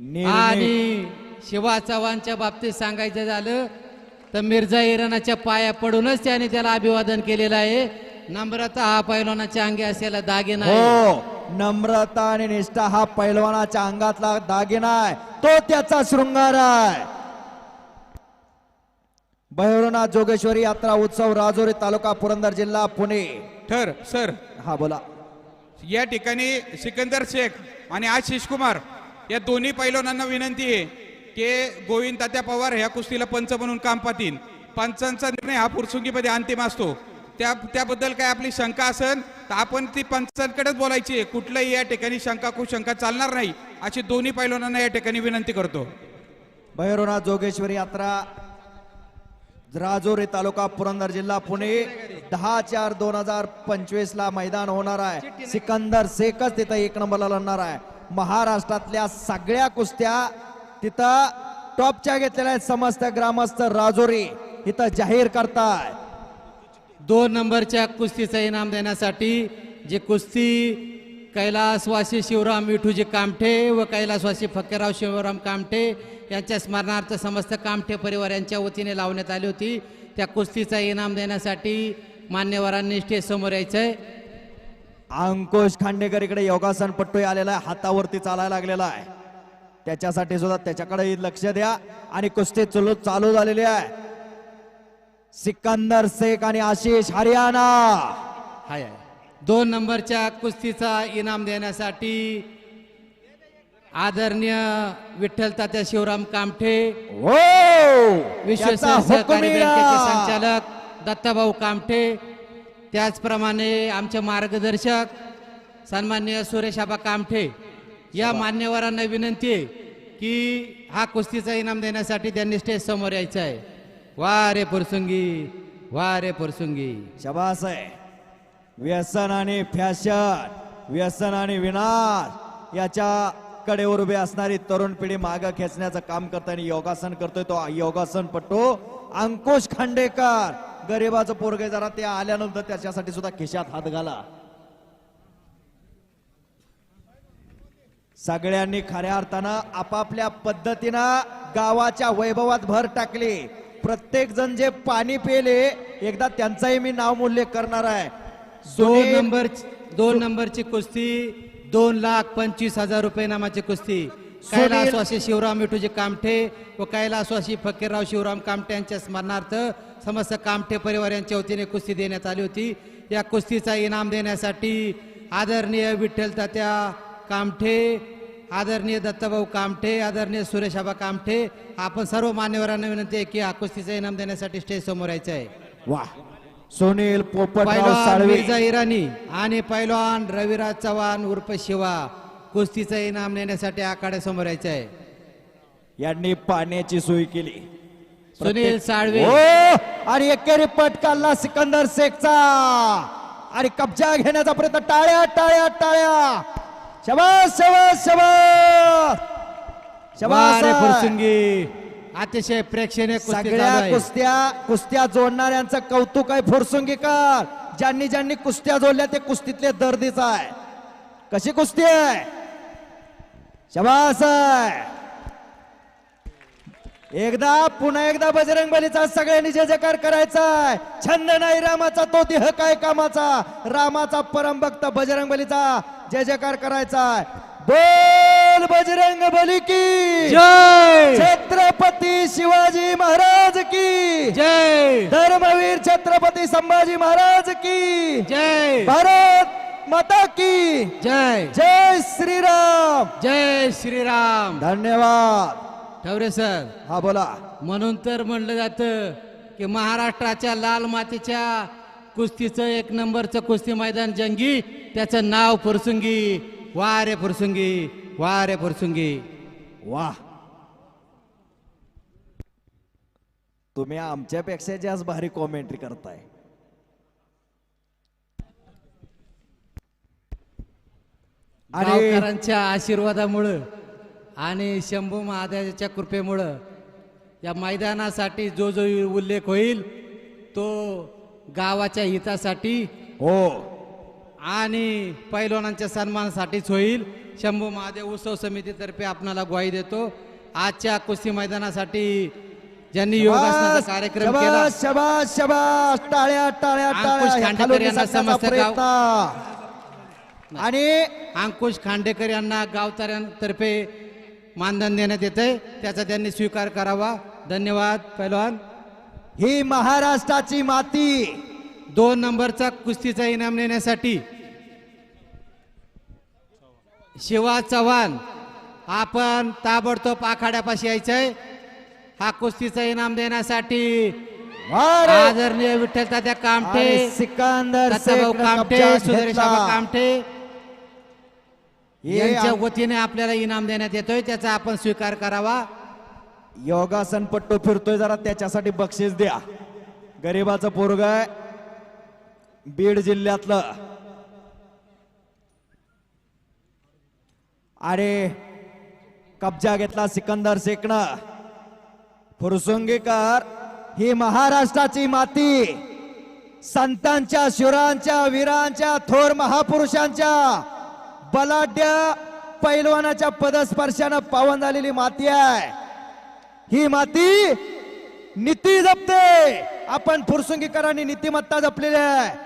आणि शिवा चव्हाणच्या बाबतीत सांगायचं झालं तर मिर्झा इराणाच्या पाया पडूनच त्याने त्याला अभिवादन केलेलं आहे. नम्रता हा पैलवानाच्या अंगी असलेला दागिना आहे हो नम्रता आणि निष्ठा हा पैलवानाच्या अंगातला दागिना आहे तो त्याचा शृंगार आहे. भैरवनाथ जोगेश्वरी यात्रा उत्सव राजोरी तालुका पुरंदर जिल्हा पुणे. ठर सर. हा बोला. या ठिकाणी सिकंदर शेख आणि आशिष कुमार या दोन्ही पैलवानांना विनंती आहे की गोविंद तात्या पवार ह्या कुस्तीला पंच म्हणून काम पाहतील. पंचांचा निर्णय हा पुरसुंगीमध्ये अंतिम असतो. त्या त्याबद्दल काय आपली शंका असेल तर आपण ती पंचांकडेच बोलायची आहे. कुठलंही या ठिकाणी शंका कुशंका चालणार नाही अशी दोन्ही पैलवानांना या ठिकाणी विनंती करतो. भैरवनाथ जोगेश्वरी यात्रा राजोरी तालुका पुरंदर जिल्हा पुणे दहा चार दोन हजार पंचवीस ला मैदान होणार आहे. सिकंदर शेखच तिथं एक नंबरला लढणार आहे. महाराष्ट्रातल्या सगळ्या कुस्त्या तिथं टॉपच्या घेतलेल्या आहेत. समस्त ग्रामस्थ राजोरी इथं जाहीर करताय. दोन नंबरच्या कुस्तीचं इनाम देण्यासाठी जे कुस्ती कैलासवासी शिवराम विठूजी कामठे व कैलासवासी फक्केराव शिवराम कामठे यांच्या स्मरणार्थ समस्त कामठे परिवार यांच्या वतीने लावण्यात आली होती. त्या कुस्तीचा इनाम देण्यासाठी मान्यवरांनी स्टेज समोर यायचं आहे अंकुश खांडेकर इकडे योगासन पट्टू आलेला आहे हातावरती चालायला लागलेला आहे. त्याच्यासाठी सुद्धा त्याच्याकडे लक्ष द्या. आणि कुस्ती चालू चालू झालेली आहे. सिकंदर शेख आणि आशिष हरियाणा. हाय. दोन नंबरच्या कुस्तीचा इनाम देण्यासाठी आदरणीय विठ्ठल तात्या शिवराम कामठे हो! विश्व संचालक दत्ताभाऊ कामठे त्याचप्रमाणे आमचे मार्गदर्शक सन्माननीय सुरेशाबा कामठे या मान्यवरांना विनंती आहे की हा कुस्तीचा इनाम देण्यासाठी त्यांनी स्टेज समोर यायचं आहे. वा रे पुरसुंगी वा रे पुरसुंगी. शबास आहे. व्यसन आणि फॅशन व्यसन आणि विनाश याच्या कडेवर उभे असणारी तरुण पिढी माग खेचण्याचं काम करतोय आणि योगासन करतोय तो योगासन पट्टू अंकुश खांडेकर. गरीबाचं पोरगे जरा ते आल्यानंतर त्याच्यासाठी सुद्धा खिशात हात घाला. सगळ्यांनी खऱ्या अर्थानं आपापल्या पद्धतीनं गावाच्या वैभवात भर टाकली. प्रत्येक जण जे पाणी पेले एकदा त्यांचाही मी नाव उल्लेख करणार आहे. दोन नंबर दोन नंबरची कुस्ती दोन लाख पंचवीस हजार रुपये नामाची कुस्ती. कैलासवासी शिवराम विठूजी कामठे व कैलासवासी फकीरराव शिवराम कामठे यांच्या स्मरणार्थ समस्त कामठे परिवार यांच्या वतीने कुस्ती देण्यात आली होती. या कुस्तीचा इनाम देण्यासाठी आदरणीय विठ्ठल तात्या कामठे आदरणीय दत्ताभाऊ कामठे आदरणीय सुरेशाबा कामठे आपण सर्व मान्यवरांना विनंती आहे की हा कुस्तीचा इनाम देण्यासाठी स्टेज समोर यायचं आहे. वा सुनील पोपटराव पैलवान मिर्झा इराणी आणि पैलवान रविराज चव्हाण उर्फ शिवा. कुस्तीचं इनाम नेण्यासाठी आखाड्यासमोर यायचं आहे यांनी पाण्याची सोय केली. सुनील साळवे. हो आणि एकेरी पट काढला सिकंदर शेखचा. आणि कब्जा घेण्याचा प्रयत्न टाळ्या टाळ्या टाळ्या. शबास शबास शबास. शबास वारे फुरसुंगी. अतिशय प्रेक्षणीय कुस्ती चालू सगळ्या आहे. कुस्त्या कुस्त्या जोडणाऱ्यांचं कौतुक आहे फुरसुंगीकर. ज्यांनी ज्यांनी कुस्त्या जोडल्या ते कुस्तीतले दर्दीच आहे. कशी कुस्ती आहे? शबास एकदा पुन्हा एकदा बजरंग बलीचा सगळ्यांनी जय जयकार करायचा छंद नाही रामाचा तो देह काय कामाचा? रामाचा परम भक्त बजरंग बलीचा जय जयकार करायचा बोल बजरंग बली की! जय! छत्रपती शिवाजी महाराज की! जय! धर्मवीर छत्रपती संभाजी महाराज की! जय! भारत माता की। जय। जय श्रीराम। जय श्रीराम। धन्यवाद। ठवरे सर। हा बोला। म्हणून तर म्हणलं जातं की महाराष्ट्राच्या लाल मातीच्या कुस्तीचं एक नंबरचं कुस्ती मैदान जंगी त्याचं नाव फुरसुंगी वा रे फुरसुंगी वा रे फुरसुंगी. वा तुम्ही आमच्यापेक्षा जास्त भारी कॉमेंट्री करताय. गावकऱ्यांच्या आशीर्वादामुळं आणि शंभू महादेवाच्या कृपेमुळं या मैदानासाठी जो जो उल्लेख होईल तो गावाच्या हितासाठी हो. आणि पैलवानांच्या सन्मानासाठीच होईल. शंभू महादेव उत्सव समितीतर्फे आपणाला ग्वाही देतो. आजच्या कुस्ती मैदानासाठी ज्यांनी योगासनाचा कार्यक्रम केला. टाळ्या टाळ्या टाळ्या. समस्त आणि अंकुश खांडेकर यांना गावताऱ्यांतर्फे मानधन देण्यात येते त्याचा त्यांनी स्वीकार करावा. धन्यवाद पैलवान. ही महाराष्ट्राची माती. दोन नंबरचा कुस्तीचा इनाम नेण्यासाठी शिवा चव्हाण आपण ताबडतोब आखाड्यापाशी यायचंय. हा कुस्तीचा इनाम देण्यासाठी आदरणीय विठ्ठल तात्या कामठे सिकंदर कामठे. आबा कामठे यांच्या वतीने आपल्याला इनाम देण्यात येतोय. त्याचा आपण स्वीकार करावा. योगासन पट्टू फिरतोय जरा त्याच्यासाठी बक्षीस द्या. गरीबाचं पोरग आहे. बीड जिल्ह्यातलं. अरे कब्जा घेतला सिकंदर शेखनं. फुरसुंगीकर ही महाराष्ट्राची माती. संतांच्या शिवरांच्या वीरांच्या थोर महापुरुषांच्या. बलाढ्य पैलवानाच्या पदस्पर्शानं पावन झालेली माती आहे. ही माती नीती जपते. आपण फुरसुंगीकरांनी नीतिमत्ता जपलेली आहे.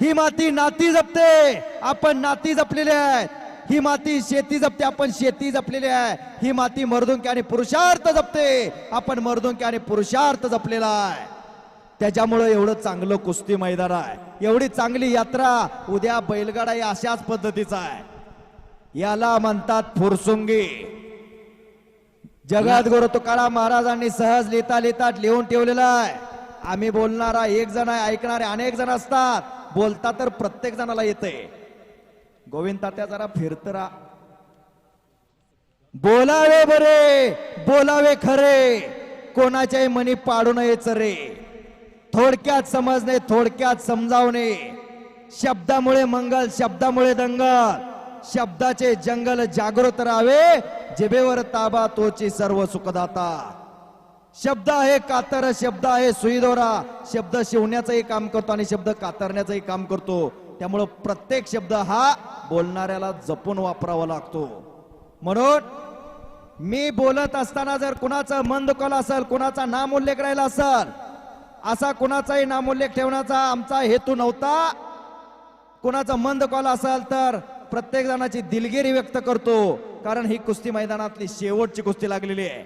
ही माती नाती जपते. आपण नाती जपलेली आहे ही माती शेती जपते. आपण शेती जपलेली आहे. ही माती मर्दुंकी आणि पुरुषार्थ जपते. आपण मर्दुंकी आणि पुरुषार्थ जपलेला आहे. त्याच्यामुळं एवढं चांगलं कुस्ती मैदान आहे. एवढी चांगली यात्रा उद्या बैलगाडा या अशाच पद्धतीचा आहे. याला म्हणतात फुरसुंगी. जगद्गुरु तुकाराम महाराजांनी सहज लिहिता लिहिता लिहून ठेवलेलं आहे. आम्ही बोलणारा एक जण आहे ऐकणारे अनेक जण असतात. बोलता तर प्रत्येक जणाला येते. गोविंद तात्या जरा फिरत बोलावे बरे बोलावे खरे. कोणाच्याही मनी पाडू नये रे थोडक्यात समजणे थोडक्यात समजावणे. शब्दामुळे मंगल शब्दामुळे दंगल. शब्दाचे जंगल जागृत राहावे. जिभेवर ताबा तोची सर्व सुखदाता. शब्द आहे कातर शब्द आहे सुईदोरा. शब्द शिवण्याचंही काम करतो आणि शब्द कातरण्याचंही काम करतो. त्यामुळं प्रत्येक शब्द हा बोलणाऱ्याला जपून वापरावा लागतो. म्हणून मी बोलत असताना जर कुणाचं मन दुखावलं असेल कुणाचा नामोल्लेख राहिला असेल असा कुणाचाही नामोल्लेख ठेवण्याचा आमचा हेतू नव्हता. कुणाचं मन कॉल असेल तर प्रत्येक जणाची दिलगिरी व्यक्त करतो कारण ही कुस्ती मैदानातली शेवटची कुस्ती लागलेली आहे.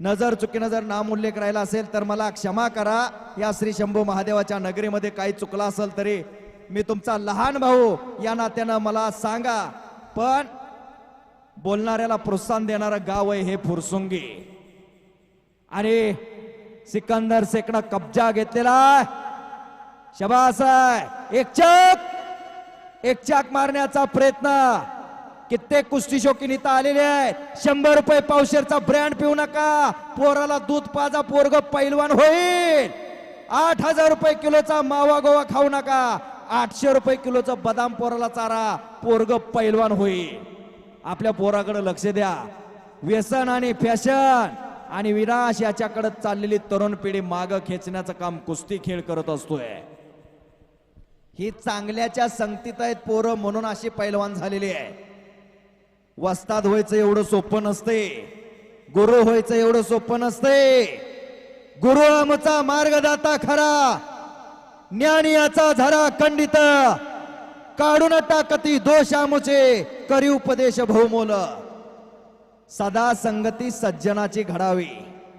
नजर चुकीनं जर नामोल्लेख राहिला असेल तर मला क्षमा करा. या श्री शंभू महादेवाच्या नगरीमध्ये काही चुकला असेल तरी मी तुमचा लहान भाऊ या नात्यानं मला सांगा. पण बोलणाऱ्याला प्रोत्साहन देणारं गाव आहे हे फुरसुंगी. आणि सिकंदर शेकडा कब्जा घेतलेला आहे. शबास आहे एक चक! एक चाक मारण्याचा प्रयत्न. कित्येक कुस्ती शोकीन इथं आलेले आहेत. शंभर रुपये पावशेरचा ब्रँड पिऊ नका. पोराला दूध पाजा पोरग पैलवान होईल. आठ हजार रुपये किलोचा मावा गोवा खाऊ नका. आठशे रुपये किलोचा बदाम पोराला चारा. पोरग पैलवान होईल. आपल्या पोराकडे लक्ष द्या. व्यसन आणि फॅशन आणि विनाश याच्याकडे चाललेली तरुण पिढी माग खेचण्याचं काम कुस्ती खेळ करत असतोय. ही चांगल्याच्या संगतीत आहेत पोरं म्हणून अशी पैलवान झालेली आहे. वस्ताद व्हायचं एवढं सोपं नसते. गुरु व्हायचं एवढं सोपं नसते. गुरु आमचा मार्गदाता खरा. ज्ञानियाचा झरा खंडित. काढून टाकती दोष आमचे. करी उपदेश बहुमोल. सदा संगती सज्जनाची घडावी.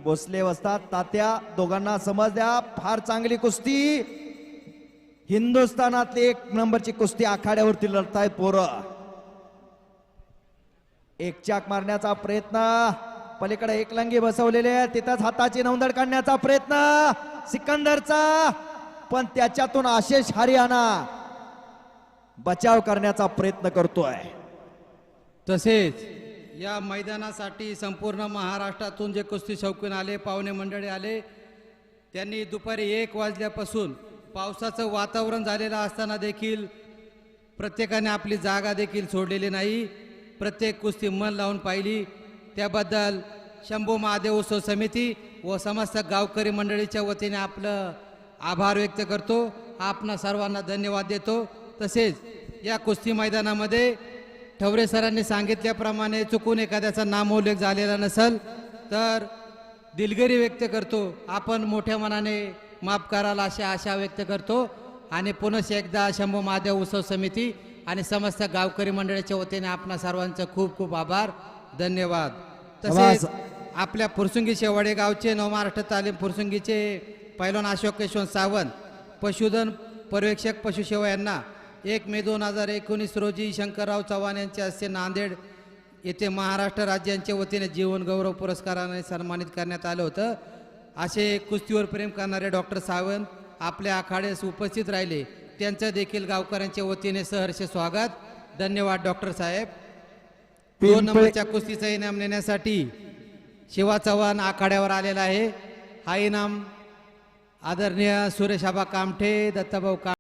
भोसले वस्ताद तात्या दोघांना समज द्या. फार चांगली कुस्ती. हिंदुस्थानातली एक नंबरची कुस्ती आखाड्यावरती लढतायत पोरं. एक चाक मारण्याचा प्रयत्न. पलीकडे एक लंगी बसवलेले आहे. तिथंच हाताची नोंदड काढण्याचा प्रयत्न. सिकंदरचा. पण त्याच्यातून आशेष हरियाणा बचाव करण्याचा प्रयत्न करतोय. तसेच या मैदानासाठी संपूर्ण महाराष्ट्रातून जे कुस्ती शौकीन आले पाहुणे मंडळी आले त्यांनी दुपारी एक वाजल्यापासून पावसाचं वातावरण झालेलं असताना देखील प्रत्येकाने आपली जागा देखील सोडलेली नाही. प्रत्येक कुस्ती मन लावून पाहिली. त्याबद्दल शंभू महादेव उत्सव समिती व समस्त गावकरी मंडळीच्या वतीने आपलं आभार व्यक्त करतो. आपणा सर्वांना धन्यवाद देतो. तसेच या कुस्ती मैदानामध्ये ठवरे सरांनी सांगितल्याप्रमाणे चुकून एखाद्याचा नामोल्लेख झालेला नसल तर दिलगिरी व्यक्त करतो. आपण मोठ्या मनाने माफ कराल अशी आशा व्यक्त करतो. आणि पुनश एकदा शंभू महादेव उत्सव समिती आणि समस्त गावकरी मंडळाच्या वतीने आपणा सर्वांचं खूप खूप आभार. धन्यवाद. तसेच. आपल्या फुरसुंगी शेवाडे गावचे नवमहाराष्ट्र तालीम फुरसुंगीचे पैलवान अशोक यशवंत सावंत पशुधन पर्यवेक्षक पशुसेवा यांना एक मे दोन हजार एकोणीस रोजी शंकरराव चव्हाण यांच्या हस्ते नांदेड येथे महाराष्ट्र राज्यांच्या वतीने जीवन गौरव पुरस्काराने सन्मानित करण्यात आलं होतं. असे कुस्तीवर प्रेम करणारे डॉक्टर सावंत आपल्या आखाड्यास उपस्थित राहिले. त्यांचं देखील गावकऱ्यांच्या वतीने सहर्ष स्वागत. धन्यवाद डॉक्टर साहेब. दोन नंबरच्या कुस्तीचा इनाम नेण्यासाठी शिवा चव्हाण आखाड्यावर आलेला आहे. हा इनाम आदरणीय सुरेश आबा कामठे दत्ताभाऊ काम